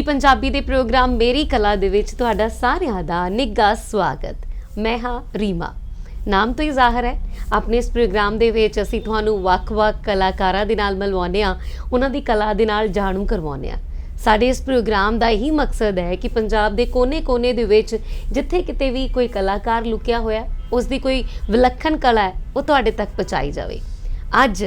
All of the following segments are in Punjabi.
ਡੀਡੀ ਪੰਜਾਬੀ ਦੇ ਪ੍ਰੋਗਰਾਮ ਮੇਰੀ ਕਲਾ ਦੇ ਵਿੱਚ ਤੁਹਾਡਾ ਸਾਰਿਆਂ ਦਾ ਨਿੱਘਾ ਸਵਾਗਤ। ਮੈਂ ਹਾਂ ਰੀਮਾ। ਨਾਮ ਤੋਂ ਹੀ ਜ਼ਾਹਰ ਹੈ। ਆਪਣੇ ਇਸ ਪ੍ਰੋਗਰਾਮ ਦੇ ਵਿੱਚ ਅਸੀਂ ਤੁਹਾਨੂੰ ਵੱਖ-ਵੱਖ ਕਲਾਕਾਰਾਂ ਦੇ ਨਾਲ ਮਿਲਵਾਉਂਦੇ ਹਾਂ, ਉਹਨਾਂ ਦੀ ਕਲਾ ਦੇ ਨਾਲ ਜਾਣੂ ਕਰਵਾਉਂਦੇ ਹਾਂ। ਸਾਡੇ ਇਸ ਪ੍ਰੋਗਰਾਮ ਦਾ ਇਹੀ ਮਕਸਦ ਹੈ ਕਿ ਪੰਜਾਬ ਦੇ ਕੋਨੇ-ਕੋਨੇ ਦੇ ਵਿੱਚ ਜਿੱਥੇ ਕਿਤੇ ਵੀ ਕੋਈ ਕਲਾਕਾਰ ਲੁਕਿਆ ਹੋਇਆ ਉਸ ਦੀ ਕੋਈ ਵਿਲੱਖਣ ਕਲਾ ਹੈ, ਉਹ ਤੁਹਾਡੇ ਤੱਕ ਪਹੁੰਚਾਈ ਜਾਵੇ। ਅੱਜ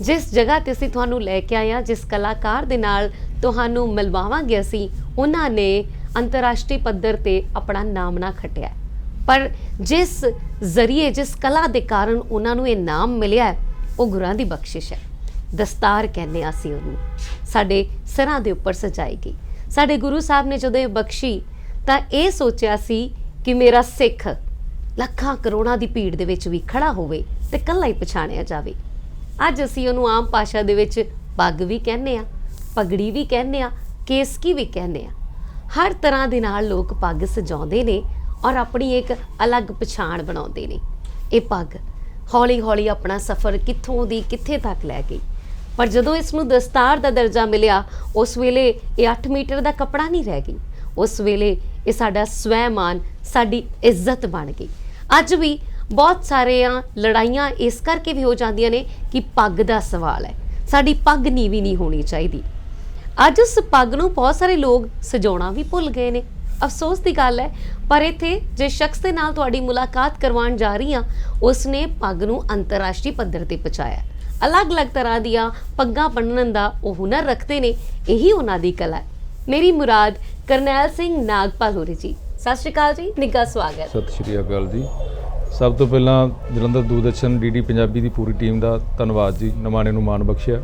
ਜਿਸ ਜਗ੍ਹਾ ਤੇ ਅਸੀਂ ਤੁਹਾਨੂੰ ਲੈ ਕੇ ਆਏ ਹਾਂ, ਜਿਸ ਕਲਾਕਾਰ ਦੇ ਨਾਲ ਤੁਹਾਨੂੰ ਮਿਲਵਾਵਾਂਗੇ ਅਸੀਂ, ਉਹਨਾਂ ਨੇ ਅੰਤਰਰਾਸ਼ਟਰੀ ਪੱਧਰ ਤੇ ਆਪਣਾ ਨਾਮਣਾ ਖਟਿਆ ਹੈ। ਪਰ ਜਿਸ ਜ਼ਰੀਏ, ਜਿਸ ਕਲਾ ਦੇ ਕਾਰਨ ਉਹਨਾਂ ਨੂੰ ਇਹ ਨਾਮ ਮਿਲਿਆ ਉਹ ਗੁਰਾਂ ਦੀ ਬਖਸ਼ਿਸ਼ ਹੈ। ਦਸਤਾਰ ਕਹਿੰਦੇ ਹਾਂ ਅਸੀਂ ਉਹਨੂੰ। ਸਾਡੇ ਸਿਰਾਂ ਦੇ ਉੱਪਰ ਸਜਾਈ ਗਈ। ਸਾਡੇ ਗੁਰੂ ਸਾਹਿਬ ਨੇ ਜਦੋਂ ਇਹ ਬਖਸ਼ੀ, ਤਾਂ ਇਹ ਸੋਚਿਆ ਸੀ ਕਿ ਮੇਰਾ ਸਿੱਖ ਲੱਖਾਂ ਕਰੋੜਾਂ ਦੀ ਭੀੜ ਦੇ ਵਿੱਚ ਵੀ ਖੜਾ ਹੋਵੇ ਤੇ ਕੱਲਾ ਹੀ ਪਛਾਣਿਆ ਜਾਵੇ। ਅੱਜ ਅਸੀਂ ਉਹਨੂੰ ਆਮ ਭਾਸ਼ਾ ਦੇ ਵਿੱਚ ਪੱਗ ਵੀ ਕਹਿੰਦੇ ਆ ਪਗੜੀ ਵੀ ਕਹਿੰਦੇ ਆ ਕੇਸਕੀ ਵੀ ਕਹਿੰਦੇ ਆ ਹਰ ਤਰ੍ਹਾਂ ਦੇ ਨਾਲ ਲੋਕ ਪੱਗ ਸਜਾਉਂਦੇ ਨੇ ਔਰ ਆਪਣੀ ਇੱਕ ਅਲੱਗ ਪਛਾਣ ਬਣਾਉਂਦੇ ਨੇ। ਇਹ ਪੱਗ ਹੌਲੀ-ਹੌਲੀ ਆਪਣਾ ਸਫ਼ਰ ਕਿੱਥੋਂ ਦੀ ਕਿੱਥੇ ਤੱਕ ਲੈ ਗਈ? ਪਰ ਜਦੋਂ ਇਸ ਨੂੰ ਦਸਤਾਰ ਦਾ ਦਰਜਾ ਮਿਲਿਆ, ਉਸ ਵੇਲੇ ਇਹ 8 ਮੀਟਰ ਦਾ ਕੱਪੜਾ ਨਹੀਂ ਰਹਿ ਗਈ। ਉਸ ਵੇਲੇ ਇਹ ਸਾਡਾ ਸਵੈਮਾਨ, ਸਾਡੀ ਇੱਜ਼ਤ ਬਣ ਗਈ। ਅੱਜ ਵੀ ਬਹੁਤ ਸਾਰੀਆਂ ਲੜਾਈਆਂ ਇਸ ਕਰਕੇ ਵੀ ਹੋ ਜਾਂਦੀਆਂ ਨੇ ਕਿ ਪੱਗ ਦਾ ਸਵਾਲ ਹੈ। ਸਾਡੀ ਪੱਗ ਨੀਵੀਂ ਨਹੀਂ ਹੋਣੀ ਚਾਹੀਦੀ। ਅੱਜ ਉਸ ਪੱਗ ਨੂੰ ਬਹੁਤ ਸਾਰੇ ਲੋਕ ਸਜਾਉਣਾ ਵੀ ਭੁੱਲ ਗਏ ਨੇ। ਅਫਸੋਸ ਦੀ ਗੱਲ ਹੈ, ਪਰ ਇੱਥੇ ਜੇ ਸ਼ਖਸ ਦੇ ਨਾਲ ਤੁਹਾਡੀ ਮੁਲਾਕਾਤ ਕਰਵਾਉਣ ਜਾ ਰਹੀ ਹਾਂ, ਉਸਨੇ ਪੱਗ ਨੂੰ ਅੰਤਰਰਾਸ਼ਟਰੀ ਪੱਧਰ ਤੇ ਪਹੁੰਚਾਇਆ। ਅਲੱਗ-ਅਲੱਗ ਤਰ੍ਹਾਂ ਦੀਆਂ ਪੱਗਾਂ ਬੰਨਣ ਦਾ ਉਹ ਹੁਨਰ ਰੱਖਦੇ ਨੇ, ਇਹੀ ਉਹਨਾਂ ਦੀ ਕਲਾ ਹੈ। ਮੇਰੀ ਮੁਰਾਦ ਕਰਨੈਲ ਸਿੰਘ ਨਾਗਪਾਲ ਹੋਰੀ ਜੀ। ਸਤਿ ਸ਼੍ਰੀ ਅਕਾਲ ਜੀ, ਨਿੱਘਾ ਸਵਾਗਤ। ਸਤਿ ਸ਼੍ਰੀ ਅਕਾਲ ਜੀ। ਸਭ ਤੋਂ ਪਹਿਲਾਂ ਜਲੰਧਰ ਦੂਰਦਰਸ਼ਨ ਡੀਡੀ ਪੰਜਾਬੀ ਦੀ ਪੂਰੀ ਟੀਮ ਦਾ ਧੰਨਵਾਦ ਜੀ ਨਿਮਾਣੇ ਨੂੰ ਮਾਣ ਬਖਸ਼ਿਆ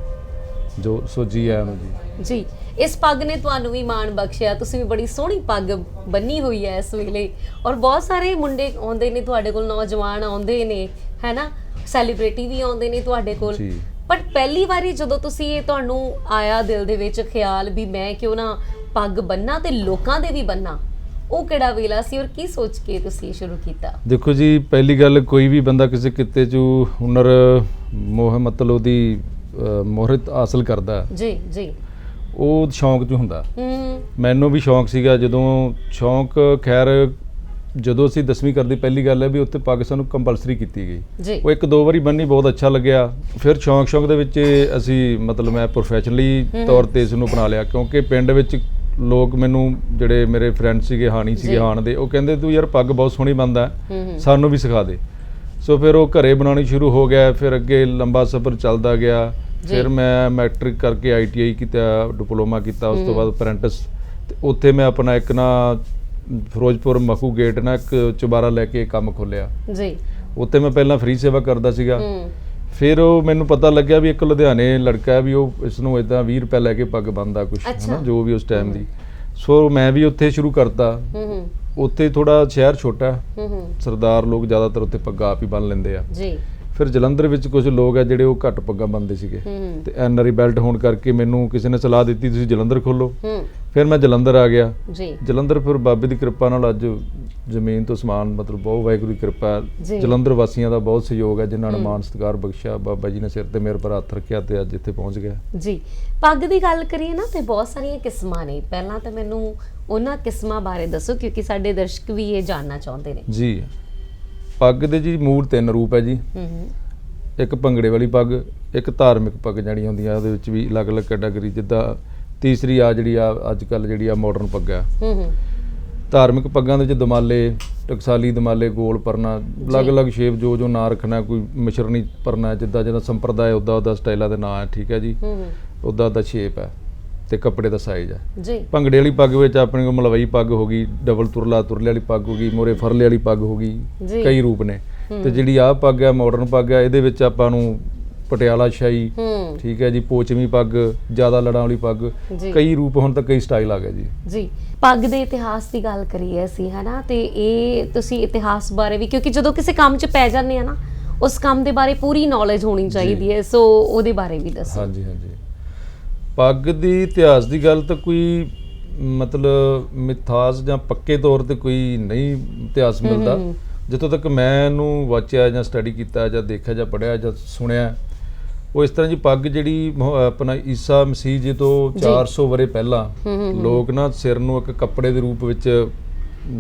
ਜੋ ਸੋਜੀ ਆਇਆ ਨੂੰ ਜੀ। ਜੀ ਇਸ ਪੱਗ ਨੇ ਤੁਹਾਨੂੰ ਵੀ ਮਾਣ ਬਖਸ਼ਿਆ ਤੁਸੀਂ ਵੀ ਬੜੀ ਸੋਹਣੀ ਪੱਗ ਬੰਨੀ ਹੋਈ ਹੈ ਇਸ ਵੇਲੇ। ਔਰ ਬਹੁਤ ਸਾਰੇ ਮੁੰਡੇ ਆਉਂਦੇ ਨੇ ਤੁਹਾਡੇ ਕੋਲ ਨੌਜਵਾਨ ਆਉਂਦੇ ਨੇ ਹੈਨਾ? ਸੈਲੀਬ੍ਰਿਟੀ ਵੀ ਆਉਂਦੇ ਨੇ ਤੁਹਾਡੇ ਕੋਲ। ਜੀ। ਪਰ ਪਹਿਲੀ ਵਾਰੀ ਜਦੋਂ ਤੁਸੀਂ ਇਹ ਤੁਹਾਨੂੰ ਆਇਆ ਦਿਲ ਦੇ ਵਿੱਚ ਖਿਆਲ ਵੀ ਮੈਂ ਕਿਉਂ ਨਾ ਪੱਗ ਬੰਨਾ ਤੇ ਲੋਕਾਂ ਦੇ ਵੀ ਬੰਨਾ ਉਹ ਕਿਹੜਾ ਵੇਲਾ ਸੀ ਔਰ ਕੀ ਸੋਚ ਕੇ ਤੁਸੀਂ ਸ਼ੁਰੂ ਕੀਤਾ? ਦੇਖੋ ਜੀ ਪਹਿਲੀ ਗੱਲ ਕੋਈ ਵੀ ਬੰਦਾ ਕਿਸੇ ਕਿੱਤੇ 'ਚ ਹੁਨਰ ਮੋਹ ਮਤਲਬ ਉਹਦੀ ਮੋਹਰਤ ਹਾਸਲ ਕਰਦਾ ਜੀ ਜੀ। ਉਹ ਸ਼ੌਂਕ 'ਚ ਹੁੰਦਾ। ਹੂੰ। ਮੈਨੂੰ ਵੀ ਸ਼ੌਂਕ ਸੀਗਾ ਜਦੋਂ ਸ਼ੌਂਕ ਖੈਰ ਜਦੋਂ ਅਸੀਂ 10ਵੀਂ ਕਰਦੇ ਪਹਿਲੀ ਗੱਲ ਹੈ ਵੀ ਉੱਥੇ ਪੱਗ ਸਾਨੂੰ ਕੰਪਲਸਰੀ ਕੀਤੀ ਗਈ। ਉਹ ਇੱਕ ਦੋ ਵਾਰੀ ਬੰਨੀ ਬਹੁਤ ਅੱਛਾ ਲੱਗਿਆ। ਫਿਰ ਸ਼ੌਂਕ ਸ਼ੌਂਕ ਦੇ ਵਿੱਚ ਅਸੀਂ ਮਤਲਬ ਮੈਂ ਪ੍ਰੋਫੈਸ਼ਨਲੀ ਤੌਰ ਤੇ ਇਸ ਨੂੰ ਅਪਣਾ ਲਿਆ ਕਿਉਂਕਿ ਪਿੰਡ ਵਿੱਚ ਲੋਕ ਮੈਨੂੰ ਜਿਹੜੇ ਮੇਰੇ ਫਰੈਂਡ ਸੀਗੇ ਹਾਣੀ ਸੀਗੇ। ਹਾਣ ਦੇ ਉਹ ਕਹਿੰਦੇ ਤੂੰ ਯਾਰ ਪੱਗ ਬਹੁਤ ਸੋਹਣੀ ਬੰਦਾ ਸਾਨੂੰ ਵੀ ਸਿਖਾ ਦੇ। ਸੋ ਫਿਰ ਉਹ ਘਰੇ ਬਣਾਉਣੀ ਸ਼ੁਰੂ ਹੋ ਗਿਆ ਫਿਰ ਅੱਗੇ ਲੰਬਾ ਸਫ਼ਰ ਚੱਲਦਾ ਗਿਆ। ਫਿਰ ਮੈਂ ਮੈਟ੍ਰਿਕ ਕਰਕੇ ਆਈਟੀਆਈ ਕੀਤਾ ਡਿਪਲੋਮਾ ਕੀਤਾ ਉਸ ਤੋਂ ਬਾਅਦ ਅਪ੍ਰੈਂਟਿਸ ਤੇ ਉੱਥੇ ਮੈਂ ਆਪਣਾ ਇੱਕ ਨਾ ਫਿਰੋਜ਼ਪੁਰ ਮਖੂ ਗੇਟ ਨਾ ਇੱਕ ਚੁਬਾਰਾ ਲੈ ਕੇ ਕੰਮ ਖੋਲਿਆ ਜੀ। ਉੱਥੇ ਮੈਂ ਪਹਿਲਾਂ ਫ੍ਰੀ ਸੇਵਾ ਕਰਦਾ ਸੀਗਾ। ਹੂੰ। ਫਿਰ ਉਹ ਮੈਨੂੰ ਪਤਾ ਲੱਗਿਆ ਵੀ ਇੱਕ ਲੁਧਿਆਣੇ ਲੜਕਾ ਹੈ ਵੀ ਉਹ ਇਸ ਨੂੰ ਇਦਾਂ 20 ਰੁਪਏ ਲੈ ਕੇ ਪੱਗ ਬੰਨਦਾ ਕੁਝ ਅੱਛਾ। ਹਨਾ ਜੋ ਵੀ ਉਸ ਟਾਈਮ ਦੀ। ਸੋ ਮੈਂ ਵੀ ਉੱਥੇ ਸ਼ੁਰੂ ਕਰਤਾ। ਹੂੰ ਹੂੰ। ਉੱਥੇ ਥੋੜਾ ਸ਼ਹਿਰ ਛੋਟਾ। ਹੈ। ਹੂੰ ਹੂੰ। ਸਰਦਾਰ ਲੋਕ ਜ਼ਿਆਦਾਤਰ ਉੱਥੇ ਪੱਗਾਂ ਆਪ ਹੀ ਬੰਨ ਲੈਂਦੇ ਆ। ਜੀ। ਫਿਰ ਜਲੰਧਰ ਵਿੱਚ ਕੁਝ ਲੋਕ ਆ ਜਿਹੜੇ ਉਹ ਘੱਟ ਪੱਗਾਂ ਬੰਨਦੇ ਸੀਗੇ। ਤੇ ਐਨਆਰਈ ਬੈਲਟ ਹੋਣ ਕਰਕੇ ਮੈਨੂੰ ਕਿਸੇ ਨੇ ਸਲਾਹ ਦਿੱਤੀ ਤੁਸੀਂ ਜਲੰਧਰ ਖੋਲੋ ਫਿਰ ਮੈਂ ਜਲੰਧਰ ਆ ਗਿਆ। ਜੀ। ਜਲੰਧਰ ਫਿਰ ਬਾਬੇ ਦੀ ਕਿਰਪਾ ਨਾਲ ਅੱਜ ਜ਼ਮੀਨ ਤੋਂ ਸਮਾਨ ਮਤਲਬ ਬਹੁਤ ਵਾਹਿਗੁਰੂ ਦੀ ਕਿਰਪਾ। ਜਲੰਧਰ ਵਾਸੀਆਂ ਦਾ ਬਹੁਤ ਸਹਿਯੋਗ ਹੈ ਜਿਨ੍ਹਾਂ ਨੇ। ਮਾਨ ਸਤਿਕਾਰ ਬਖਸ਼ਿਆ ਬਾਬਾ ਜੀ ਨੇ ਸਿਰ ਤੇ ਮੇਰੇ ਪਰ ਹੱਥ ਰੱਖਿਆ ਤੇ ਅੱਜ ਇੱਥੇ ਪਹੁੰਚ ਗਿਆ। ਜੀ। ਪੱਗ ਦੀ ਗੱਲ ਕਰੀਏ ਨਾ ਤੇ ਬਹੁਤ ਸਾਰੀਆਂ ਕਿਸਮਾਂ ਨੇ। ਪਹਿਲਾਂ ਤਾਂ ਮੈਨੂੰ ਉਹਨਾਂ ਕਿਸਮਾਂ ਬਾਰੇ ਦੱਸੋ ਕਿਉਂਕਿ ਸਾਡੇ ਦਰਸ਼ਕ ਵੀ ਇਹ ਜਾਣਨਾ ਚਾਹੁੰਦੇ ਨੇ। ਜੀ। ਪੱਗ ਦੇ ਜੀ ਮੂਲ ਤਿੰਨ ਰੂਪ ਹੈ ਜੀ। ਹੂੰ ਇੱਕ ਭੰਗੜੇ ਵਾਲੀ ਪੱਗ ਇੱਕ ਧਾਰਮਿਕ ਪੱਗ ਜਾਣੀ ਹੁੰਦੀਆਂ ਉਹਦੇ ਵਿੱਚ ਵੀ ਅਲੱਗ-ਅਲੱਗ ਕੈਟਾਗਰੀ ਜਿੱਦਾਂ ਤੀਸਰੀ ਆ ਜਿਹੜੀ ਆ ਅੱਜ ਕੱਲ ਜਿਹੜੀ ਆ ਮਾਡਰਨ ਪੱਗ ਆ। ਹੂੰ ਹੂੰ। ਧਾਰਮਿਕ ਪੱਗਾਂ ਦੇ ਵਿੱਚ ਦਮਾਲੇ ਟਕਸਾਲੀ ਦਮਾਲੇ ਗੋਲ ਪਰਨਾ ਅਲੱਗ-ਅਲੱਗ ਸ਼ੇਪ ਜੋ ਜੋ ਨਾਂ ਰੱਖਣਾ ਕੋਈ ਮਿਸ਼ਰਣੀ ਪਰਨਾ ਜਿੱਦਾਂ ਜਿੱਦਾਂ ਸੰਪਰਦਾਇ ਉਦਾਂ ਉਦਾਂ ਸਟਾਈਲਾਂ ਦੇ ਨਾਂ ਹੈ ਠੀਕ ਹੈ ਜੀ। ਹੂੰ ਹੂੰ। ਉਦਾਂ ਦਾ ਸ਼ੇਪ ਹੈ। ਤੇ ਕੱਪੜੇ ਦਾ ਸਾਈਜ਼ ਹੈ ਜੀ। ਭੰਗੜੇ ਵਾਲੀ ਪੱਗ ਵਿੱਚ ਆਪਣੇ ਕੋਲ ਮਲਵਈ ਪੱਗ ਹੋ ਗਈ ਡਬਲ ਤੁਰਲਾ ਤੁਰਲੇ ਵਾਲੀ ਪੱਗ ਹੋ ਗਈ ਮੋਰੇ ਫਰਲੇ ਵਾਲੀ ਪੱਗ ਹੋ। ਗਈ ਕਈ ਰੂਪ ਨੇ। ਤੇ ਜਿਹੜੀ ਆਹ ਪੱਗ ਹੈ ਮਾਡਰਨ ਪੱਗ ਹੈ ਇਹਦੇ ਵਿੱਚ ਆਪਾਂ ਨੂੰ ਪਟਿਆਲਾ ਸ਼ਾਹੀ ਠੀਕ ਹੈ ਜੀ ਪੋਚਵੀਂ ਪੱਗ ਜ਼ਿਆਦਾ ਲੜਾਂ ਵਾਲੀ ਪੱਗ। ਕਈ ਰੂਪ ਹੁਣ ਤਾਂ ਕਈ ਸਟਾਈਲ ਆ ਗਏ ਜੀ। ਜੀ ਪੱਗ ਦੇ ਇਤਿਹਾਸ ਦੀ ਗੱਲ ਕਰੀਏ ਅਸੀਂ ਹਨਾ ਤੇ ਇਹ ਤੁਸੀਂ ਇਤਿਹਾਸ ਬਾਰੇ ਵੀ ਕਿਉਂਕਿ ਜਦੋਂ ਕਿਸੇ ਕੰਮ 'ਚ ਪੈ ਜਾਂਦੇ ਆ ਨਾ ਉਸ ਕੰਮ ਦੇ ਬਾਰੇ ਪੂਰੀ ਨੌਲੇਜ ਹੋਣੀ ਚਾਹੀਦੀ ਹੈ ਸੋ ਉਹਦੇ ਬਾਰੇ ਵੀ ਦੱਸੋ। ਹਾਂਜੀ ਹਾਂਜੀ। ਪੱਗ ਦੀ ਇਤਿਹਾਸ ਦੀ ਗੱਲ ਤਾਂ ਕੋਈ ਮਤਲਬ ਮਿਥਾਸ ਜਾਂ ਪੱਕੇ ਤੌਰ ਤੇ ਕੋਈ ਨਹੀਂ ਇਤਿਹਾਸ ਮਿਲਦਾ। ਜਿੱਥੋਂ ਤੱਕ ਮੈਂ ਇਹਨੂੰ ਵਾਚਿਆ ਜਾਂ ਸਟੱਡੀ ਕੀਤਾ ਜਾਂ ਦੇਖਿਆ ਜਾਂ ਪੜਿਆ ਜਾਂ ਸੁਣਿਆ ਉਹ ਇਸ ਤਰ੍ਹਾਂ ਜੀ ਪੱਗ ਜਿਹੜੀ ਆਪਣਾ ਈਸਾ ਮਸੀਹ ਜੀ ਤੋਂ 400 ਵਰੇ ਪਹਿਲਾਂ ਲੋਕ ਨਾ ਸਿਰ ਨੂੰ ਇੱਕ ਕੱਪੜੇ ਦੇ ਰੂਪ ਵਿੱਚ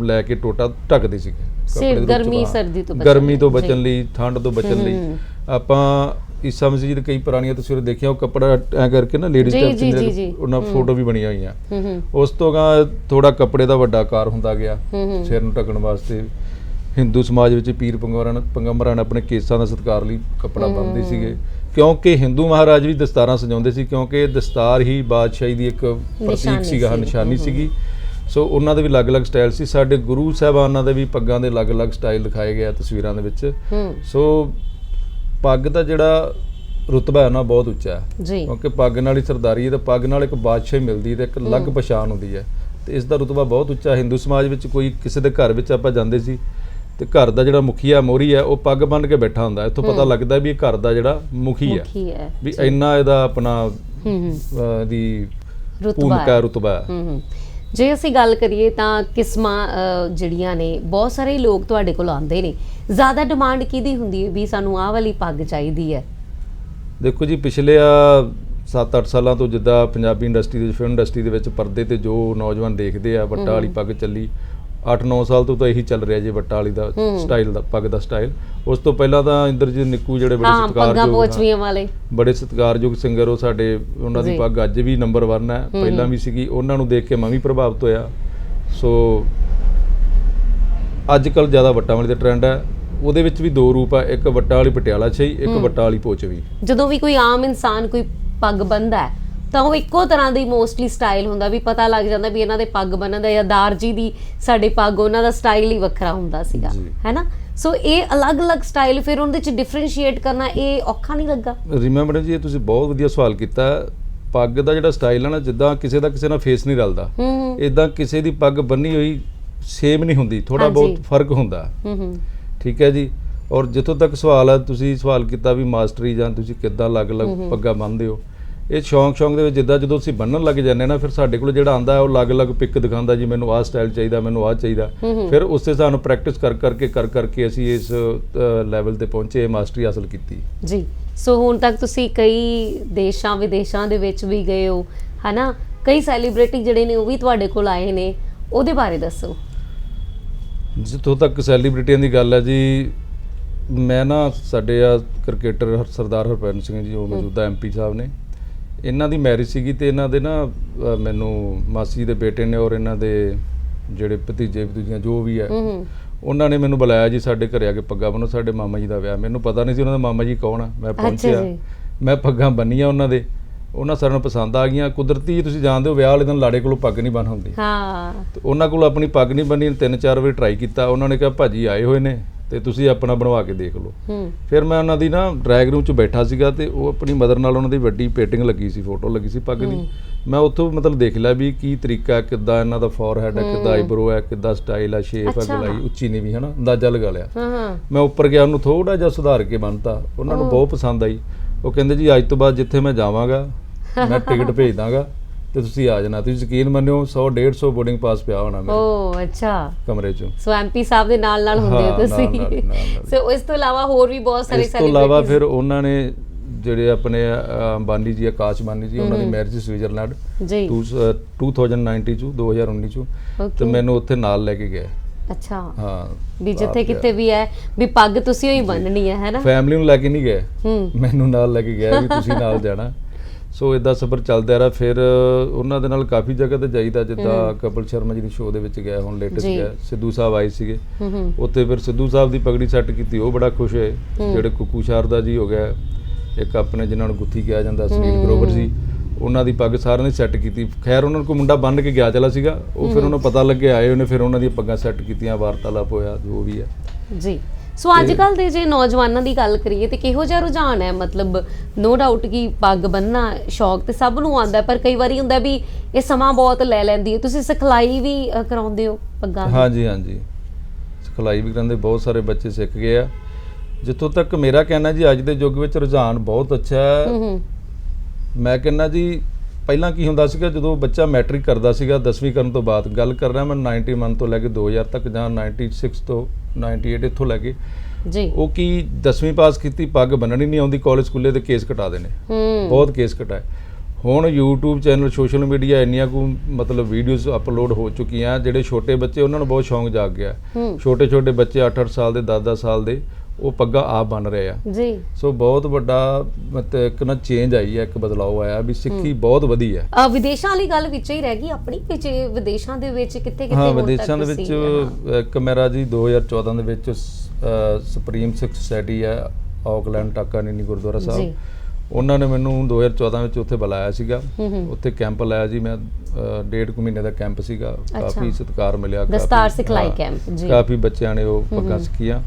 ਲੈ ਕੇ ਟੋਟਾ ਢੱਕਦੇ ਸੀਗੇ। ਦੇ 'ਚ ਗਰਮੀ। ਸਰਦੀ ਤੋਂ ਬਚਣ ਗਰਮੀ ਤੋਂ ਬਚਣ। ਲਈ ਠੰਡ ਤੋਂ ਬਚਣ ਲਈ। ਆਪਾਂ ਈਸਾ ਮਸੀਹ ਦੇ ਕਈ ਪੁਰਾਣੀਆਂ ਤਸਵੀਰਾਂ ਦੇਖੀਆਂ ਉਹ ਕੱਪੜਾ ਐ ਕਰਕੇ ਨਾ ਲੇਡੀਜ਼ ਜੀ, ਜੀ। ਉਹਨਾਂ ਫੋਟੋ ਵੀ ਬਣੀਆਂ ਹੋਈਆਂ। ਉਸ ਤੋਂ ਗਾ ਥੋੜਾ ਕੱਪੜੇ ਦਾ ਵੱਡਾ ਆਕਾਰ ਹੁੰਦਾ ਗਿਆ। ਸਿਰ ਨੂੰ ਢੱਕਣ ਵਾਸਤੇ ਹਿੰਦੂ ਸਮਾਜ ਵਿੱਚ ਪੀਰ ਪੰਗਮਰਾਂ ਪੰਗਮਰਾਂ ਨੇ ਆਪਣੇ ਕੇਸਾਂ ਦਾ ਸਤਿਕਾਰ ਲਈ ਕੱਪੜਾ ਬੰਨ੍ਹਦੇ ਸੀਗੇ। ਕਿਉਂਕਿ ਹਿੰਦੂ ਮਹਾਰਾਜ ਵੀ ਦਸਤਾਰਾਂ ਸਜਾਉਂਦੇ ਸੀ ਕਿਉਂਕਿ ਦਸਤਾਰ ਹੀ ਬਾਦਸ਼ਾਹੀ ਦੀ ਇੱਕ ਪ੍ਰਤੀਕ ਸੀਗਾ। ਨਿਸ਼ਾਨੀ ਸੀਗੀ। ਸੋ ਉਹਨਾਂ ਦੇ ਵੀ ਅਲੱਗ-ਅਲੱਗ ਸਟਾਈਲ ਸੀ। ਸਾਡੇ ਗੁਰੂ ਸਾਹਿਬਾਨਾਂ ਦੇ ਵੀ ਪੱਗਾਂ ਦੇ ਅਲੱਗ-ਅਲੱਗ ਸਟਾਈਲ ਦਿਖਾਏ ਗਏ ਆ ਤਸਵੀਰਾਂ ਦੇ ਵਿੱਚ। ਸੋ ਪੱਗ ਦਾ ਜਿਹੜਾ ਰੁਤਬਾ ਹੈ ਨਾ ਬਹੁਤ ਉੱਚਾ ਹੈ। ਜੀ। ਕਿਉਂਕਿ ਪੱਗ ਨਾਲ ਹੀ ਸਰਦਾਰੀ ਹੈ ਤੇ ਪੱਗ ਨਾਲ ਇੱਕ ਬਾਦਸ਼ਾਹੀ ਮਿਲਦੀ ਤੇ ਇੱਕ ਅਲੱਗ ਪਛਾਣ ਹੁੰਦੀ ਹੈ। ਤੇ ਇਸ ਦਾ ਰੁਤਬਾ ਬਹੁਤ ਉੱਚਾ ਹਿੰਦੂ ਸਮਾਜ ਵਿੱਚ ਕੋਈ ਕਿਸੇ ਦੇ ਘਰ ਵਿੱਚ ਆਪਾਂ ਜਾਂਦੇ ਸੀ ਤੇ ਘਰ ਦਾ ਜਿਹੜਾ ਮੁਖੀਆ ਮੋਰੀ ਹੈ ਉਹ ਪੱਗ ਬੰਨ੍ਹ ਕੇ ਬੈਠਾ ਹੁੰਦਾ ਇੱਥੋਂ ਪਤਾ ਲੱਗਦਾ ਵੀ ਇਹ ਘਰ ਦਾ ਜਿਹੜਾ ਮੁਖੀ ਹੈ। ਮੁਖੀ ਵੀ ਇੰਨਾ ਇਹਦਾ ਆਪਣਾ ਹੂੰ ਹੂੰ। ਅਹ, ਦੀ ਰੁਤਬਾ ਭੂਮਿਕਾ। ਰੁਤਬਾ ਹੂੰ। ਜੇ ਅਸੀਂ ਗੱਲ ਕਰੀਏ ਤਾਂ ਕਿਸਮਾਂ ਜਿਹੜੀਆਂ ਨੇ ਬਹੁਤ ਸਾਰੇ ਲੋਕ ਤੁਹਾਡੇ ਕੋਲ ਆਉਂਦੇ ਨੇ। ਜ਼ਿਆਦਾ ਡਿਮਾਂਡ ਕਿਹਦੀ ਹੁੰਦੀ ਹੈ ਵੀ ਸਾਨੂੰ ਆਹ ਵਾਲੀ ਪੱਗ ਚਾਹੀਦੀ ਹੈ? ਦੇਖੋ ਜੀ ਪਿਛਲੇ ਆ 7-8 ਸਾਲਾਂ ਤੋਂ ਜਿੱਦਾਂ ਪੰਜਾਬੀ ਇੰਡਸਟਰੀ ਦੇ ਫਿਲਮ ਇੰਡਸਟਰੀ ਦੇ ਵਿੱਚ ਪਰਦੇ ਤੇ ਜੋ ਨੌਜਵਾਨ ਦੇਖਦੇ ਆ ਵੱਟਾ ਵਾਲੀ ਪੱਗ ਚੱਲੀ 8-9 ਸਾਲ ਤੋਂ ਤਾਂ ਇਹੀ ਚੱਲ ਰਿਹਾ ਜੀ ਵੱਟਾ ਵਾਲੀ ਦਾ ਸਟਾਈਲ ਦਾ ਪੱਗ ਦਾ ਸਟਾਈਲ। ਉਸ ਤੋਂ ਪਹਿਲਾਂ ਤਾਂ ਇੰਦਰਜੀਤ ਨਿੱਕੂ ਜਿਹੜੇ ਬੜੇ ਹਾਂ ਪੱਗਾਂ ਸਤਿਕਾਰਯੋਗ ਪੋਚਵੀਆਂ ਵਾਲੇ। ਬੜੇ ਸਤਿਕਾਰਯੋਗ ਸਿੰਗਰ ਉਹ ਸਾਡੇ ਉਹਨਾਂ ਦੀ। ਪੱਗ ਅੱਜ ਵੀ ਨੰਬਰ 1 ਹੈ। ਪਹਿਲਾਂ ਵੀ ਸੀਗੀ ਉਹਨਾਂ ਨੂੰ ਦੇਖ ਕੇ ਮੈਂ ਵੀ ਪ੍ਰਭਾਵਿਤ ਹੋਇਆ। ਸੋ ਅੱਜ ਕੱਲ ਜ਼ਿਆਦਾ ਵੱਟਾਂ ਵਾਲੀ ਦਾ ਟ੍ਰੈਂਡ ਹੈ। ਉਹਦੇ ਵਿੱਚ ਵੀ ਦੋ ਰੂਪ ਆ ਇੱਕ ਵੱਟਾਂ ਵਾਲੀ ਪਟਿਆਲਾ ਛਈ ਇੱਕ ਵੱਟਾਂ ਵਾਲੀ ਪੋਚਵੀ। ਜਦੋਂ ਵੀ ਕੋਈ ਆਮ ਇਨਸਾਨ ਕੋਈ ਪੱਗ ਬੰਨਦਾ ਹੈ ਤਾਂ ਉਹ ਇੱਕੋ ਤਰ੍ਹਾਂ ਦੀ ਮੋਸਟਲੀ ਸਟਾਈਲ ਹੁੰਦਾ ਵੀ ਪਤਾ ਲੱਗ ਜਾਂਦਾ ਵੀ ਇਹਨਾਂ ਦੇ ਪੱਗ ਬੰਨਣ ਦਾ ਜਾਂ ਦਾਰਜੀ ਦੀ ਸਾਡੇ ਪੱਗ ਉਹਨਾਂ ਦਾ ਸਟਾਈਲ ਹੀ ਵੱਖਰਾ ਹੁੰਦਾ ਸੀਗਾ। ਹੈਨਾ? ਸੋ ਇਹ ਅਲੱਗ-ਅਲੱਗ ਸਟਾਈਲ ਫਿਰ ਉਹਦੇ ਚ ਡਿਫਰੈਂਸ਼ੀਏਟ ਕਰਨਾ ਇਹ ਔਖਾ ਨਹੀਂ ਲੱਗਾ? ਰੀਮਾ ਮੈਡਮ ਜੀ ਇਹ ਤੁਸੀਂ ਬਹੁਤ ਵਧੀਆ ਸਵਾਲ ਕੀਤਾ। ਪੱਗ ਦਾ ਜਿਹੜਾ ਸਟਾਈਲ ਹੈ ਨਾ ਜਿੱਦਾਂ ਕਿਸੇ ਦਾ ਕਿਸੇ ਨਾਲ ਫੇਸ ਨਹੀਂ ਰਲਦਾ। ਇਦਾਂ ਕਿਸੇ ਦੀ ਪੱਗ ਬੰਨੀ ਹੋਈ ਸੇਮ ਨਹੀਂ ਹੁੰਦੀ। ਥੋੜਾ। ਬਹੁਤ ਫ਼ਰਕ ਹੁੰਦਾ। ਹੂੰ ਹੂੰ। ਠੀਕ ਹੈ ਜੀ? ਔਰ ਜਿੱਥੋਂ ਤੱਕ ਸਵਾਲ ਹੈ ਤੁਸੀਂ ਸਵਾਲ ਕੀਤਾ ਵੀ ਮਾਸਟਰੀ ਜਾਂ ਤੁਸੀਂ ਕਿੱਦਾਂ ਅਲੱਗ-ਅਲੱਗ ਪੱਗਾਂ ਬੰਨ੍ਹਦੇ ਹੋ। ਇਹ ਸ਼ੌਂਕ ਸ਼ੌਂਕ ਦੇ ਵਿੱਚ ਜਿੱਦਾਂ ਜਦੋਂ ਅਸੀਂ ਬੰਨਣ ਲੱਗ ਜਾਂਦੇ ਨਾ ਫਿਰ ਸਾਡੇ ਕੋਲ ਜਿਹੜਾ ਆਂਦਾ ਹੈ ਉਹ ਅਲੱਗ-ਅਲੱਗ ਪਿਕ ਦਿਖਾਉਂਦਾ ਜੀ ਮੈਨੂੰ ਆਹ ਸਟਾਈਲ ਚਾਹੀਦਾ ਮੈਨੂੰ ਆਹ ਚਾਹੀਦਾ। ਫਿਰ ਉਸੇ ਸਾਨੂੰ ਪ੍ਰੈਕਟਿਸ ਕਰ ਕਰਕੇ ਕਰ ਕਰਕੇ ਅਸੀਂ ਇਸ ਲੈਵਲ ਤੇ ਪਹੁੰਚੇ ਮਾਸਟਰੀ ਹਾਸਲ ਕੀਤੀ। ਜੀ। ਸੋ ਹੁਣ ਤੱਕ ਤੁਸੀਂ ਕਈ ਦੇਸ਼ਾਂ ਵਿਦੇਸ਼ਾਂ ਦੇ ਵਿੱਚ ਵੀ ਗਏ ਹੋ ਹਨਾ? ਕਈ ਸੈਲੀਬ੍ਰਿਟੀ ਜਿਹੜੇ ਨੇ ਉਹ ਵੀ ਤੁਹਾਡੇ ਕੋਲ ਆਏ ਨੇ ਉਹਦੇ ਬਾਰੇ ਦੱਸੋ। ਜਿੱਥੋਂ ਤੱਕ ਸੈਲੀਬ੍ਰਿਟੀਆਂ ਦੀ ਗੱਲ ਹੈ ਜੀ ਮੈਂ ਨਾ ਸਾਡੇ ਆ ਕ੍ਰਿਕਟਰ ਸਰਦਾਰ ਹਰਪ੍ਰੀਤ ਸਿੰਘ ਜੀ ਉਹ ਮੌਜੂਦਾ ਐਮਪੀ ਸਾਹਿਬ ਨੇ। ਇਹਨਾਂ ਦੀ ਮੈਰਿਜ ਸੀਗੀ ਤੇ ਇਹਨਾਂ ਦੇ ਨਾ ਮੈਨੂੰ ਮਾਸੀ ਦੇ ਬੇਟੇ ਨੇ ਔਰ ਇਹਨਾਂ ਦੇ ਜਿਹੜੇ ਭਤੀਜੇ ਭਤੀਜੀਆਂ ਜੋ ਵੀ ਹੈ ਉਹਨਾਂ ਨੇ ਮੈਨੂੰ ਬੁਲਾਇਆ ਜੀ ਸਾਡੇ ਘਰੇ ਆ ਕੇ ਪੱਗਾਂ ਬੰਨੋ ਸਾਡੇ ਮਾਮਾ ਜੀ ਦਾ ਵਿਆਹ। ਮੈਨੂੰ ਪਤਾ ਨਹੀਂ ਸੀ ਉਹਨਾਂ ਦਾ ਮਾਮਾ ਜੀ ਕੌਣ ਆ ਮੈਂ ਪਹੁੰਚਿਆ। ਜੀ। ਮੈਂ ਪੱਗਾਂ ਬੰਨੀਆਂ ਉਹਨਾਂ ਦੇ ਉਹਨਾਂ ਸਾਰਿਆਂ ਨੂੰ ਪਸੰਦ ਆ ਗਈਆਂ। ਕੁਦਰਤੀ ਤੁਸੀਂ ਜਾਣਦੇ ਹੋ ਵਿਆਹ ਵਾਲੇ ਦਿਨ ਲਾੜੇ ਕੋਲੋਂ ਪੱਗ ਨਹੀਂ ਬੰਨ ਹੁੰਦੀ। ਹਾਂ। ਤੇ ਉਹਨਾਂ ਕੋਲ ਆਪਣੀ ਪੱਗ ਨਹੀਂ ਬੰਨੀ ਤਿੰਨ ਚਾਰ ਵਾਰੀ ਟਰਾਈ ਕੀਤਾ। ਉਹਨਾਂ ਨੇ ਕਿਹਾ ਭਾਜੀ ਆਏ ਹੋਏ ਨੇ। ਤੇ ਤੁਸੀਂ ਆਪਣਾ ਬਣਵਾ ਕੇ ਦੇਖ ਲਓ। ਫਿਰ ਮੈਂ ਉਹਨਾਂ ਦੀ ਨਾ ਡਰੈਗ ਰੂਮ 'ਚ ਬੈਠਾ ਸੀਗਾ ਤੇ ਉਹ ਆਪਣੀ ਮਦਰ ਨਾਲ ਉਹਨਾਂ ਦੀ ਵੱਡੀ ਪੇਟਿੰਗ ਲੱਗੀ ਸੀ ਫੋਟੋ ਲੱਗੀ ਸੀ ਪੱਗ ਦੀ। ਮੈਂ ਉੱਥੋਂ ਮਤਲਬ ਦੇਖ ਲਿਆ ਵੀ ਕੀ ਤਰੀਕਾ ਕਿੱਦਾਂ ਇਹਨਾਂ ਦਾ ਫੋਰਹੈਡ ਹੈ ਕਿੱਦਾਂ ਆਈਬਰੋ ਹੈ ਕਿੱਦਾਂ ਸਟਾਈਲ ਹੈ ਸ਼ੇਪ ਹੈ। ਗਲਾਈ ਉੱਚੀ ਨੀਵੀਂ ਹਨਾ? ਅੰਦਾਜ਼ਾ ਲਗਾ ਲਿਆ। ਮੈਂ ਉੱਪਰ ਗਿਆ ਉਹਨੂੰ ਥੋੜਾ ਜਿਹਾ ਸੁਧਾਰ ਕੇ ਬੰਨਤਾ। ਉਹਨਾਂ ਨੂੰ ਬਹੁਤ ਪਸੰਦ ਆਈ। ਉਹ ਕਹਿੰਦੇ ਜੀ ਅੱਜ ਤੋਂ ਬਾਅਦ ਜਿੱਥੇ ਮੈਂ ਜਾਵਾਂਗਾ ਮੈਂ ਟਿਕਟ ਭੇਜ ਦਾਂਗਾ। ਤੇ ਤੁਸੀਂ ਆ ਜਾਣਾ ਤੁਸੀਂ ਯਕੀਨ ਮੰਨਿਓ 100 150 ਬੋਰਡਿੰਗ ਪਾਸ ਪਿਆ ਹੋਣਾ ਮੇਰੇ ਓ ਅੱਛਾ। ਕਮਰੇ 'ਚ। ਸੋ ਐਮਪੀ ਸਾਹਿਬ ਦੇ ਨਾਲ ਨਾਲ ਹੁੰਦੇ ਹਾਂ, ਤੁਸੀਂ। ਸੋ ਇਸ ਤੋਂ ਇਲਾਵਾ ਹੋਰ ਵੀ ਬਹੁਤ ਸਾਰੇ ਇਸ ਤੋਂ ਇਲਾਵਾ ਫਿਰ ਉਹਨਾਂ ਨੇ ਜਿਹੜੇ ਆਪਣੇ ਅੰਬਾਨੀ ਜੀ ਆਕਾਸ਼ ਅੰਬਾਨੀ ਜੀ ਉਹਨਾਂ ਦੀ ਮੈਰਿਜ ਸਵਿਟਜ਼ਰਲੈਂਡ। ਜੀ। ਟੂ- ਅ, 2019 ਚ 2019 ਚ। ਤੇ ਮੈਨੂੰ ਉੱਥੇ ਨਾਲ ਲੈ ਕੇ ਗਏ ਅੱਛਾ। ਹਾਂ ਵੀ ਜਿੱਥੇ ਕਿਤੇ ਵੀ ਹੈ ਵੀ ਪੱਗ ਤੁਸੀਂ ਹੀ ਬੰਨਣੀ ਹੈ ਹੈਨਾ ਫੈਮਿਲੀ ਨੂੰ ਲੈ ਕੇ ਨਹੀਂ ਗਏ। ਮੈਨੂੰ ਨਾਲ ਲੈ ਕੇ ਗਿਆ ਵੀ ਤੁਸੀਂ ਨਾਲ ਜਾਣਾ। ਸੋ ਇਦਾਂ ਸਫ਼ਰ ਚੱਲਦਾ ਰਿਹਾ। ਫਿਰ ਉਹਨਾਂ ਦੇ ਨਾਲ ਕਾਫੀ ਜਗ੍ਹਾ ਤੇ ਜਾਈਦਾ ਜਿੱਦਾਂ ਕਪਲ ਸ਼ਰਮਾ ਜੀ ਦੀ ਸ਼ੋਅ ਦੇ ਵਿੱਚ ਗਿਆ ਹੁਣ ਲੇਟੈਸਟ। ਗਿਆ। ਸਿੱਧੂ ਸਾਹਿਬ ਆਏ ਸੀਗੇ। ਉੱਥੇ ਫਿਰ ਸਿੱਧੂ ਸਾਹਿਬ ਦੀ ਪਗੜੀ ਸੈੱਟ ਕੀਤੀ ਉਹ ਬੜਾ ਖੁਸ਼ ਹੋਏ। ਜਿਹੜੇ ਕੁੱਕੂ ਸ਼ਾਰਦਾ ਜੀ ਹੋ ਗਿਆ ਇੱਕ ਆਪਣੇ ਜਿਨ੍ਹਾਂ ਨੂੰ ਗੁੱਥੀ ਕਿਹਾ ਜਾਂਦਾ ਸੁਨੀਲ ਗਰੋਵਰ ਜੀ ਉਹਨਾਂ ਦੀ ਪੱਗ ਸਾਰਿਆਂ ਨੇ ਸੈੱਟ ਕੀਤੀ। ਖੈਰ ਉਹਨਾਂ ਨੂੰ ਮੁੰਡਾ ਬੰਨ ਕੇ ਗਿਆ ਚਲਾ ਸੀਗਾ। ਉਹ ਫਿਰ ਉਹਨਾਂ ਨੂੰ ਪਤਾ ਲੱਗਿਆ ਆਏ ਉਹਨੇ ਫਿਰ ਉਹਨਾਂ ਦੀਆਂ ਪੱਗਾਂ ਸੈੱਟ ਕੀਤੀਆਂ ਵਾਰਤਾਲਾਪ ਹੋਇਆ ਜੋ ਵੀ ਹੈ। ਜੀ। ਸੋ ਅੱਜ ਕੱਲ ਦੇ ਜੇ ਨੌਜਵਾਨਾਂ ਦੀ ਗੱਲ ਕਰੀਏ ਤੇ ਕਿਹੋ ਜਿਹਾ ਰੁਝਾਨ ਹੈ? ਮਤਲਬ ਨੋ ਡਾਊਟ ਕਿ ਪੱਗ ਬੰਨਣਾ ਸ਼ੌਕ ਤੇ ਸਭ ਨੂੰ ਆਉਂਦਾ ਪਰ ਕਈ ਵਾਰੀ ਹੁੰਦਾ ਵੀ ਇਹ ਸਮਾਂ ਬਹੁਤ ਲੈ ਲੈਂਦੀ ਹੈ। ਤੁਸੀਂ ਸਿਖਲਾਈ ਵੀ ਕਰਾਉਂਦੇ ਹੋ ਪੱਗਾਂ ਹਾਂਜੀ ਹਾਂਜੀ। ਸਿਖਲਾਈ ਵੀ ਕਰਾਉਂਦੇ ਬਹੁਤ ਸਾਰੇ ਬੱਚੇ ਸਿੱਖ ਗਏ ਆ। ਜਿੱਥੋਂ ਤੱਕ ਮੇਰਾ ਕਹਿਣਾ ਜੀ ਅੱਜ ਦੇ ਯੁੱਗ ਵਿੱਚ ਰੁਝਾਨ ਬਹੁਤ ਅੱਛਾ ਹੈ। ਮੈਂ ਕਹਿੰਦਾ ਜੀ ਪਹਿਲਾਂ ਕੀ ਹੁੰਦਾ ਸੀਗਾ ਜਦੋਂ ਬੱਚਾ ਮੈਟ੍ਰਿਕ ਕਰਦਾ ਸੀਗਾ 10ਵੀਂ ਕਰਨ ਤੋਂ ਬਾਅਦ ਗੱਲ ਕਰ ਰਿਹਾ ਮੈਂ 91 ਤੋਂ ਲੈ ਕੇ 2000 ਤੱਕ ਜਾਂ 96 ਤੋਂ 98 ਇੱਥੋਂ ਲੈ ਕੇ। ਜੀ। ਉਹ ਕੀ 10ਵੀਂ ਪਾਸ ਕੀਤੀ ਪੱਗ ਬੰਨਣੀ ਨਹੀਂ ਆਉਂਦੀ ਕਾਲਜ ਸਕੂਲੇ ਤੇ ਕੇਸ ਕਟਾ ਦੇਣੇ। ਹੂੰ। ਬਹੁਤ ਕੇਸ ਕਟਾਏ। ਹੁਣ YouTube ਚੈਨਲ ਸੋਸ਼ਲ ਮੀਡੀਆ ਇੰਨੀਆਂ ਕੁ ਮਤਲਬ ਵੀਡੀਓਜ਼ ਅਪਲੋਡ ਹੋ ਚੁੱਕੀਆਂ ਜਿਹੜੇ ਛੋਟੇ ਬੱਚੇ ਉਹਨਾਂ ਨੂੰ ਬਹੁਤ ਸ਼ੌਂਕ ਜਾਗ ਗਿਆ। ਛੋਟੇ ਛੋਟੇ ਬੱਚੇ 8-8 ਸਾਲ ਦੇ 10-10 ਸਾਲ ਦੇ ਉਹ ਪੱਗਾਂ ਆਪ ਬਣ ਰਹੇ ਆ। ਜੀ। ਸੋ ਬਹੁਤ ਵੱਡਾ ਮਤਲਬ ਇੱਕ ਨਾ ਚੇਂਜ ਆਈ ਹੈ ਇੱਕ ਬਦਲਾਅ ਆਇਆ ਵੀ ਸਿੱਖੀ ਬਹੁਤ ਵਧੀ ਹੈ ਅ, ਵਿਦੇਸ਼ਾਂ ਵਾਲੀ ਗੱਲ ਵਿੱਚ ਹੀ ਰਹਿ ਗਈ ਆਪਣੀ ਵਿੱਚ ਵਿਦੇਸ਼ਾਂ ਦੇ ਵਿੱਚ ਕਿੱਥੇ ਕਿੱਥੇ ਹਾਂ ਵਿਦੇਸ਼ਾਂ ਦੇ ਵਿੱਚ। ਇੱਕ ਮੇਰਾ ਜੀ 2014 ਦੇ ਵਿੱਚ ਸੁਪਰੀਮ ਸਿੱਖ ਸੁਸਾਇਟੀ ਹੈ ਆਕਲੈਂਡ ਟਾਕਾਨੀਨੀ ਗੁਰਦੁਆਰਾ ਜੀ। ਸਾਹਿਬ। ਉਹਨਾਂ ਨੇ ਮੈਨੂੰ 2014 ਵਿੱਚ ਉੱਥੇ ਬੁਲਾਇਆ ਸੀਗਾ। ਉੱਥੇ ਕੈਂਪ ਲਾਇਆ ਜੀ ਮੈਂ ਡੇਢ ਕੁ ਮਹੀਨੇ ਦਾ ਕੈਂਪ ਸੀਗਾ। ਕਾਫੀ। ਸਤਿਕਾਰ ਮਿਲਿਆ ਕਾਫੀ- ਦਸਤਾਰ ਸਿਖਲਾਈ ਕੈਂਪ, ਜੀ। ਕਾਫੀ ਬੱਚਿਆਂ ਨੇ ਉਹ ਪੱਗਾਂ ਸਿੱਖੀਆਂ।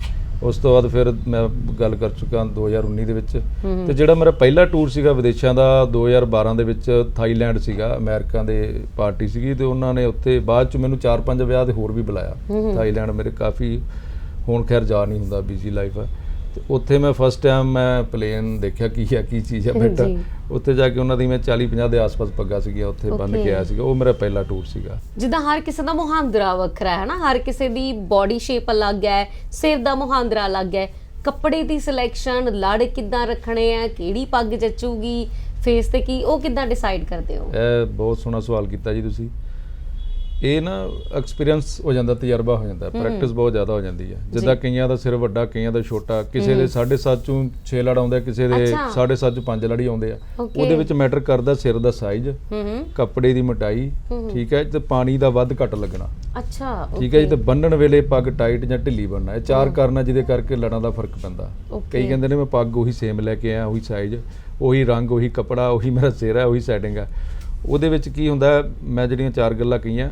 ਉਸ ਤੋਂ ਬਾਅਦ ਫਿਰ ਮੈਂ ਗੱਲ ਕਰ ਚੁੱਕਾ 2019 ਦੇ ਵਿੱਚ। ਤੇ ਜਿਹੜਾ ਮੇਰਾ ਪਹਿਲਾ ਟੂਰ ਸੀਗਾ ਵਿਦੇਸ਼ਾਂ ਦਾ 2012 ਦੇ ਵਿੱਚ ਥਾਈਲੈਂਡ ਸੀਗਾ ਅਮਰੀਕਾ ਦੇ ਪਾਰਟੀ ਸੀਗੀ ਤੇ ਉਹਨਾਂ ਨੇ ਉੱਥੇ ਬਾਅਦ ਚ ਮੈਨੂੰ 4-5 ਵਿਆਹ ਤੇ ਹੋਰ ਵੀ ਬੁਲਾਇਆ। ਥਾਈਲੈਂਡ ਮੇਰੇ ਕਾਫੀ ਹੁਣ ਖੈਰ ਜਾ ਨਹੀਂ ਹੁੰਦਾ ਬਿਜ਼ੀ ਲਾਈਫ ਹੈ ਤੇ ਉੱਥੇ ਮੈਂ ਫਸਟ ਟਾਈਮ ਮੈਂ ਪਲੇਨ ਦੇਖਿਆ ਕੀ ਹੈ ਕੀ ਚੀਜ਼ ਹੈ ਬੇਟਾ। ਜੀ। ਉੱਥੇ ਜਾ ਕੇ ਉਹਨਾਂ ਦੀ ਮੈਂ 40-50 ਦੇ ਆਸ-ਪਾਸ ਪੱਗਾਂ ਸੀਗੀਆਂ ਉੱਥੇ ਬੰਨ Okay. ਕੇ ਆਇਆ ਸੀਗਾ। ਉਹ ਮੇਰਾ ਪਹਿਲਾ ਟੂਰ ਸੀਗਾ। ਜਿੱਦਾਂ ਹਰ ਕਿਸੇ ਦਾ ਮੁਹਾਂਦਰਾ ਵੱਖਰਾ ਹੈ ਨਾ ਹਰ ਕਿਸੇ ਦੀ ਬਾਡੀ ਸ਼ੇਪ ਅਲੱਗ ਹੈ ਸਿਰ ਦਾ ਮੁਹਾਂਦਰਾ ਅਲੱਗ ਹੈ। ਕੱਪੜੇ ਦੀ ਸਿਲੈਕਸ਼ਨ ਲੜ ਕਿੱਦਾਂ ਰੱਖਣੇ ਆ ਕਿਹੜੀ ਪੱਗ ਜੱਚੂਗੀ ਫੇਸ ਤੇ ਕੀ ਉਹ ਕਿੱਦਾਂ ਡਿਸਾਈਡ ਕਰਦੇ ਹੋ? ਇਹ ਬਹੁਤ ਸੋਹਣਾ ਸਵਾਲ ਕੀਤਾ ਜੀ ਤੁਸੀਂ। ਇਹ ਨਾ ਐਕਸਪੀਰੀਅੰਸ ਹੋ ਜਾਂਦਾ ਤਜਰਬਾ ਹੋ ਜਾਂਦਾ ਪ੍ਰੈਕਟਿਸ ਬਹੁਤ ਜ਼ਿਆਦਾ ਹੋ ਜਾਂਦੀ ਹੈ। ਜਿੱਦਾਂ ਕਈਆਂ ਦਾ ਸਿਰ ਵੱਡਾ ਕਈਆਂ ਦਾ ਛੋਟਾ ਕਿਸੇ ਦੇ 7.5 ਚੋਂ 6 ਲੜ ਆਉਂਦੇ ਕਿਸੇ ਦੇ ਅੱਛਾ। 7.5 ਚੋਂ 5 ਲੜੀ ਆਉਂਦੇ ਆ. ਉਹਦੇ ਵਿੱਚ ਮੈਟਰ ਕਰਦਾ ਸਿਰ ਦਾ ਸਾਈਜ਼ ਹੂੰ ਹੂੰ। ਕੱਪੜੇ ਦੀ ਮੋਟਾਈ ਠੀਕ ਹੈ ਤੇ ਪਾਣੀ ਦਾ ਵੱਧ ਘੱਟ ਲੱਗਣਾ। ਅੱਛਾ ਠੀਕ ਹੈ ਜੀ ਤੇ ਬੰਨਣ ਵੇਲੇ ਪੱਗ ਟਾਈਟ ਜਾਂ ਢਿੱਲੀ ਬਣਨਾ ਇਹ ਚਾਰ ਕਾਰਨਾਂ ਜਿਹਦੇ ਕਰਕੇ ਲੜਾਂ ਦਾ ਫ਼ਰਕ ਪੈਂਦਾ. ਕਈ ਕਹਿੰਦੇ ਨੇ ਮੈਂ ਪੱਗ ਉਹੀ ਸੇਮ ਲੈ ਕੇ ਆਇਆ ਉਹੀ ਸਾਈਜ਼ ਉਹੀ ਰੰਗ ਉਹੀ ਕਪੜਾ ਉਹੀ ਮੇਰਾ ਸਿਰ ਹੈ ਉਹੀ ਸੈਟਿੰਗ ਹੈ। ਉਹਦੇ ਵਿੱਚ ਕੀ ਹੁੰਦਾ ਮੈਂ ਜਿਹੜੀਆਂ ਚਾਰ ਗੱਲਾਂ ਕਹੀਆਂ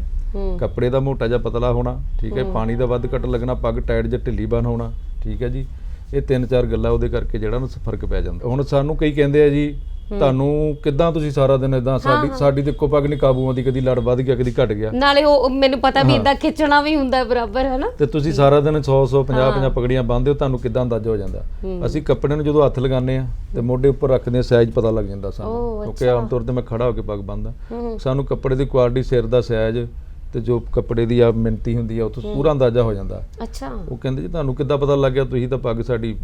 ਕੱਪੜੇ ਦਾ ਮੋਟਾ ਜਾਂ ਪਤਲਾ ਹੋਣਾ ਠੀਕ ਹੈ ਪਾਣੀ ਦਾ ਵੱਧ ਘੱਟ ਲੱਗਣਾ ਪੱਗ ਟਾਈਟ ਜਾਂ ਢਿੱਲੀ ਬਣ ਹੋਣਾ ਠੀਕ ਹੈ ਜੀ। ਇਹ ਤਿੰਨ ਚਾਰ ਗੱਲਾਂ ਉਹਦੇ ਕਰਕੇ ਜਿਹੜਾ ਨਾ ਫ਼ਰਕ ਪੈ ਜਾਂਦਾ। ਹੁਣ ਸਾਨੂੰ ਕਈ ਕਹਿੰਦੇ ਆ ਜੀ ਤੁਹਾਨੂੰ ਕਿੱਦਾਂ ਤੁਸੀਂ ਸਾਰਾ ਦਿਨ ਇਦਾਂ ਸਾਡੀ ਸਾਡੀ ਇੱਕੋ ਪੱਗ ਨਹੀਂ ਕਾਬੂ ਆਉਂਦੀ ਕਦੀ ਲੜ ਵੱਧ ਗਿਆ ਕਦੀ ਘਟ ਗਿਆ। ਨਾਲੇ ਉਹ ਮੈਨੂੰ ਪਤਾ ਵੀ ਇਦਾਂ ਖਿੱਚਣਾ ਵੀ ਹੁੰਦਾ ਬਰਾਬਰ ਹੈ ਨਾ ਤੇ ਤੁਸੀਂ ਸਾਰਾ ਦਿਨ 100 100 50 50 ਪਗੜੀਆਂ ਬੰਨਦੇ ਹੋ ਤੁਹਾਨੂੰ ਕਿੱਦਾਂ ਅੰਦਾਜ਼ਾ ਹੋ ਜਾਂਦਾ? ਅਸੀਂ ਕੱਪੜੇ ਨੂੰ ਜਦੋਂ ਹੱਥ ਲਗਾਉਂਦੇ ਆ ਤੇ ਮੋਢੇ ਉੱਪਰ ਰੱਖਦੇ ਆ ਸਾਈਜ਼ ਪਤਾ ਲੱਗ ਜਾਂਦਾ ਸਾਨੂੰ। ਕਿਉਂਕਿ ਆਮ ਤੌਰ ਤੇ ਮੈਂ ਖੜਾ ਹੋ ਕੇ ਪੱਗ ਬੰਨਦਾ ਸਾਨੂੰ ਕੱਪੜੇ ਦੀ ਕੁਆਲਿਟੀ ਸਿਰ ਦਾ ਸਾਈਜ਼ ਤੇ ਜੋ ਕੱਪੜੇ ਦੀ ਆ ਮਿਣਤੀ ਹੁੰਦੀ ਆ ਉਹ ਤੋਂ ਪੂਰਾ ਅੰਦਾਜ਼ਾ ਹੋ ਜਾਂਦਾ। ਅੱਛਾ। ਉਹ ਕਹਿੰਦੇ ਜੀ ਤੁਹਾਨੂੰ ਕਿੱਦਾਂ ਪਤਾ ਲੱਗ ਗਿਆ? ਤੁਸੀਂ ਤਾਂ ਪੱਗ ਸਾਡੀ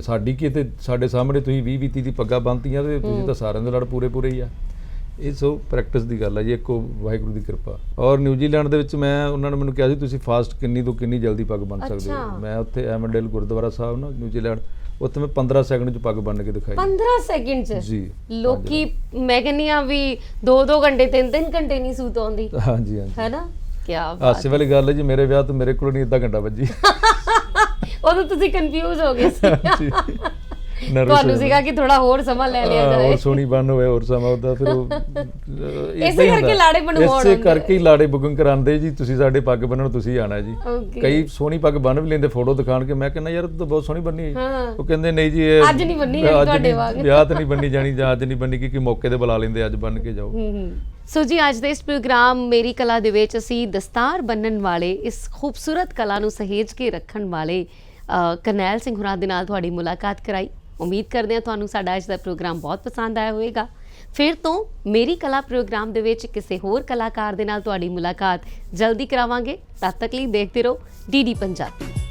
ਸਾਡੀ ਕੀ ਤੇ ਸਾਡੇ ਸਾਹਮਣੇ ਤੁਸੀਂ 20 20 ਦੀ ਪੱਗਾਂ ਬੰਨਤੀਆਂ ਤੇ ਤੁਸੀਂ ਤਾਂ ਸਾਰਿਆਂ ਦੇ ਲੜ ਪੂਰੇ ਪੂਰੇ ਹੀ ਆ। ਇਹ ਸੋ ਪ੍ਰੈਕਟਿਸ ਦੀ ਗੱਲ ਹੈ ਜੀ ਇੱਕੋ ਵਾਹਿਗੁਰੂ ਦੀ ਕਿਰਪਾ। ਔਰ ਨਿਊਜ਼ੀਲੈਂਡ ਦੇ ਵਿੱਚ ਮੈਂ ਉਹਨਾਂ ਨੇ ਮੈਨੂੰ ਕਿਹਾ ਸੀ ਤੁਸੀਂ ਫਾਸਟ ਕਿੰਨੀ ਤੋਂ ਕਿੰਨੀ ਜਲਦੀ ਪੱਗ ਬੰਨ ਸਕਦੇ। ਹੋ। ਮੈਂ ਉੱਥੇ ਐਮੰਡੇਲ ਗੁਰਦੁਆਰਾ ਸਾਹਿਬ ਨਾ ਨਿਊਜ਼ੀਲੈਂਡ ਉੱਥੇ ਮੈਂ 15 ਸੈਕਿੰਡ 'ਚ ਪੱਗ ਬੰਨ ਕੇ ਦਿਖਾਈ। 15 ਸੈਕਿੰਡ ਚ? ਜੀ। ਲੋਕੀ ਮੈਂ ਕਹਿੰਨੀ ਆ ਵੀ 2-2 ਘੰਟੇ 3-3 ਘੰਟੇ ਨਹੀਂ ਸੂਤ ਆਉਂਦੀ। ਹਾਂਜੀ ਹਾਂਜੀ। ਹੈ ਨਾ ਕੀ ਬਾਤ। ਹਾਸੇ ਵਾਲੀ ਗੱਲ ਹੈ ਜੀ ਮੇਰੇ ਵਿਆਹ ਤੋਂ ਮੇਰੇ ਕੋਲ ਨਹੀਂ ਅੱਧਾ ਘੰਟਾ ਵੱਜੀ। ਉਦੋਂ ਤੁਸੀਂ ਕੰਫਿਊਜ਼ ਹੋ ਗਏ ਸੀ। ਤੁਹਾਨੂੰ ਸੀਗਾ ਕਿ ਥੋੜਾ ਹੋਰ ਸਮਾਂ ਲੈ ਲਿਆ ਜਾਏ ਹੋਰ ਸੋਹਣੀ ਬਣ ਹੋਵੇ ਹੋਰ ਸਮਾਂ ਉਹਦਾ ਫਿਰ ਉਹ, ਇਸੇ ਕਰਕੇ। ਲਾੜੇ ਬਣਵਾਉਣ ਇਸੇ। ਕਰਕੇ ਹੀ ਲਾੜੇ ਬੁਕਿੰਗ ਕਰਾਉਂਦੇ ਜੀ ਤੁਸੀਂ ਸਾਡੇ ਪੱਗ ਬੰਨਣ ਤੁਸੀਂ ਆਣਾ ਜੀ. ਕਈ ਸੋਹਣੀ ਪੱਗ ਬੰਨ ਵੀ ਲੈਂਦੇ ਫੋਟੋ ਦਿਖਾਣ ਕੇ ਮੈਂ ਕਹਿੰਦਾ ਯਾਰ ਤੂੰ ਬਹੁਤ ਸੋਹਣੀ ਬੰਨੀ ਹਾਂ ਉਹ ਕਹਿੰਦੇ ਨਹੀਂ ਜੀ ਇਹ ਅੱਜ ਨਹੀਂ ਬੰਨੀ ਤੁਹਾਡੇ ਵਾਂਗ। ਵਿਆਹ ਤੇ ਨਹੀਂ ਬੰਨੀ ਜਾਣੀ ਜਾਂ ਅੱਜ ਨਹੀਂ ਬੰਨੀ ਕਿ ਮੌਕੇ ਤੇ ਬੁਲਾ ਲੈਂਦੇ ਅੱਜ ਬੰਨ ਕੇ ਜਾਓ ਸੋ ਜੀ ਅੱਜ ਦੇ ਇਸ ਪ੍ਰੋਗਰਾਮ ਮੇਰੀ ਕਲਾ ਦੇ ਵਿੱਚ ਅਸੀਂ ਦਸਤਾਰ ਬੰਨਣ ਵਾਲੇ ਇਸ ਖੂਬਸੂਰਤ ਕਲਾ ਨੂੰ ਸਹੇਜ ਕੇ ਰੱਖਣ ਵਾਲੇ ਕਰਨੈਲ ਸਿੰਘ ਹੁਰਾਂ ਦੇ ਨਾਲ ਤੁਹਾਡੀ ਮੁਲਾਕਾਤ ਕਰਾਈ ਉਮੀਦ ਕਰਦੇ ਹਾਂ ਤੁਹਾਨੂੰ ਸਾਡਾ ਅੱਜ ਦਾ ਪ੍ਰੋਗਰਾਮ ਬਹੁਤ ਪਸੰਦ ਆਇਆ ਹੋਵੇਗਾ। ਫਿਰ ਤੋਂ ਮੇਰੀ ਕਲਾ ਪ੍ਰੋਗਰਾਮ ਦੇ ਵਿੱਚ ਕਿਸੇ ਹੋਰ ਕਲਾਕਾਰ ਦੇ ਨਾਲ ਤੁਹਾਡੀ ਮੁਲਾਕਾਤ ਜਲਦੀ ਕਰਾਵਾਂਗੇ। ਤਦ ਤੱਕ ਲਈ ਦੇਖਦੇ ਰਹੋ ਡੀਡੀ ਪੰਜਾਬੀ।